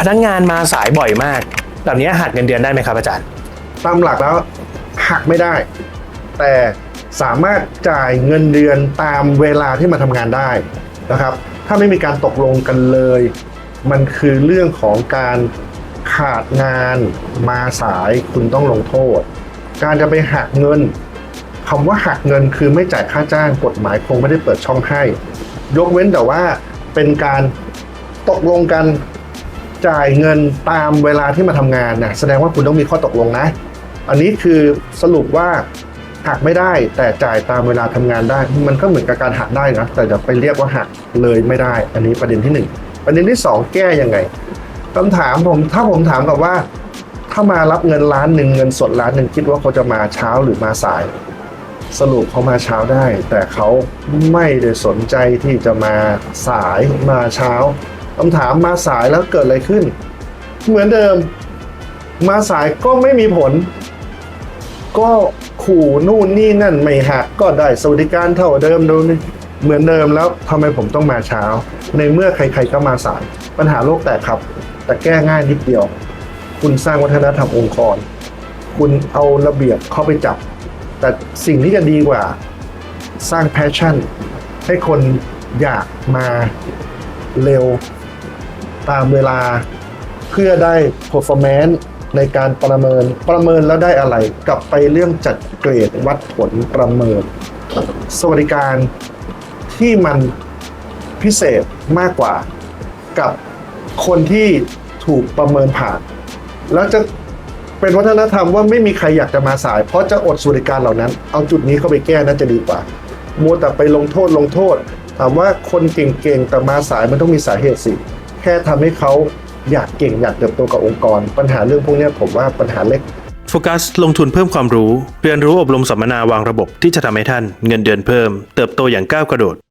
พนักงานมาสายบ่อยมาก แบบนี้หักเงินเดือนได้ไหมครับอาจารย์ ตามหลักแล้วหักไม่ได้ แต่สามารถจ่ายเงินเดือนตามเวลาที่มาทำงานได้นะครับ ถ้าไม่มีการตกลงกันเลย มันคือเรื่องของการขาดงานมาสายคุณต้องลงโทษ การจะไปหักเงินคำว่าหักเงินคือไม่จ่ายค่าจ้างกฎหมายคงไม่ได้เปิดช่องให้ ยกเว้นแต่ว่าเป็นการตกลงกัน จ่ายเงินตามเวลาที่มาทำงานนะแสดงว่าคุณต้องมีข้อตกลงนะ อันนี้คือสรุปว่าหักไม่ได้แต่จ่ายตามเวลาทำงานได้ มันก็เหมือนกับการหักได้นะแต่จะไปเรียกว่าหักเลยไม่ได้ อันนี้ประเด็นที่หนึ่งประเด็นที่สองแก้ยังไงคำถามผมถ้าผมถามกับว่า ถ้ามารับเงินล้านหนึ่งเงินสดล้านหนึ่งคิดว่าเขาจะมาเช้าหรือมาสาย สรุปเขามาเช้าได้ แต่เขาไม่ได้สนใจที่จะมาสายมาเช้า คำถามมาสายแล้วเกิดอะไรขึ้น เหมือนเดิม มาสายก็ไม่มีผล ก็ขู่นู่นนี่นั่นไม่หักก็ได้สวัสดิการเท่าเดิมดูนี่เหมือนเดิมแล้วทำไมผมต้องมาเช้า ในเมื่อใครๆก็มาสาย ปัญหาโลกแตกครับ แต่แก้ง่ายนิดเดียว คุณสร้างวัฒนธรรมองค์กร คุณเอาระเบียบเข้าไปจับ แต่สิ่งที่จะดีกว่า สร้างแพชชั่น ให้คนอยากมาเร็ว ตามเวลา เพื่อได้ performance ในการประเมินประเมินแล้วได้อะไร กลับไปเรื่องจัดเกรดวัดผลประเมิน สวัสดิการที่มันพิเศษมากกว่ากับคนที่ถูกประเมินผ่าน แล้วจะเป็นวัฒนธรรมว่าไม่มีใครอยากจะมาสาย เพราะจะอดสวัสดิการเหล่านั้น เอาจุดนี้เข้าไปแก้น่าจะดีกว่ามัวแต่ไปลงโทษลงโทษถามว่าคนเก่งๆแต่มาสายมันต้องมีสาเหตุสิ ค่ทำให้เขาอยากเก่งอยากเติบโตกับองค์กร ปัญหาเรื่องพวกนี้ผมว่าปัญหาเล็กโฟกัสลงทุนเพิ่มความรู้ เรียนรู้อบรมสัมมนาวางระบบที่จะทำให้ท่านเงินเดือนเพิ่ม เติบโตอย่างก้าวกระโดด